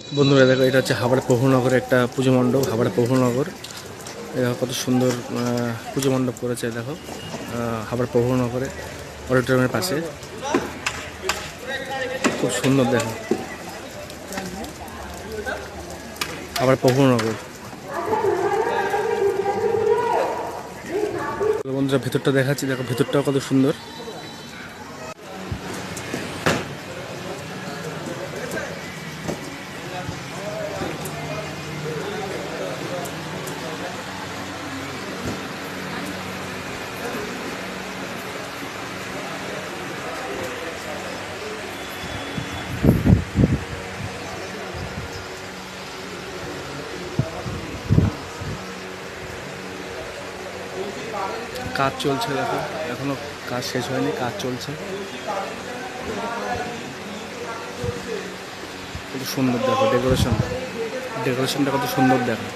বন্ধুরা, দেখো, এটা হচ্ছে হাবড়া প্রভুনগরের একটা পুজো মণ্ডপ হাবড়া প্রভুনগর। দেখো, কত সুন্দর পুজো মণ্ডপ করেছে, দেখো হাবড়া প্রভুনগরে, অডিটোরিয়ামের পাশে। খুব সুন্দর, দেখো। হাবড়া প্রভুনগর। বন্ধুরা, ভেতরটা দেখাচ্ছি, দেখো, ভেতরটাও কত সুন্দর। কাজ চলছে দেখো। এখনও কাজ শেষ হয়নি, কাজ চলছে। কত সুন্দর দেখো ডেকোরেশন ডেকোরেশনটা কত সুন্দর দেখো।